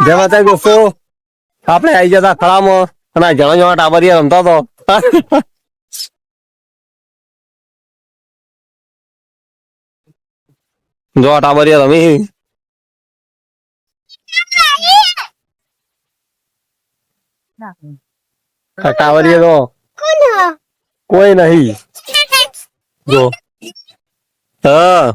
જય માતા દોસ્તો આપણે આવી જતા ખળામાં અને આ જણા જણા ટાબરિયા રમતો હતો જો આ ટાબરિયા રમી આ ટાબરિયા તો કોઈ નહીં જો હા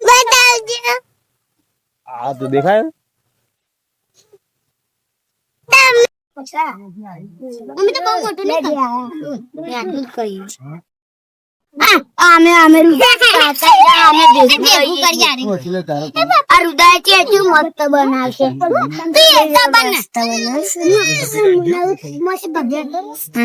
આવ્યું આ આવ્યું આ તો દેખાય અમે અમે અમે આ રુદા છે શું મસ્ત બનાવશે. મસ્ત બનાવશે. મસ્ત બનાવશે.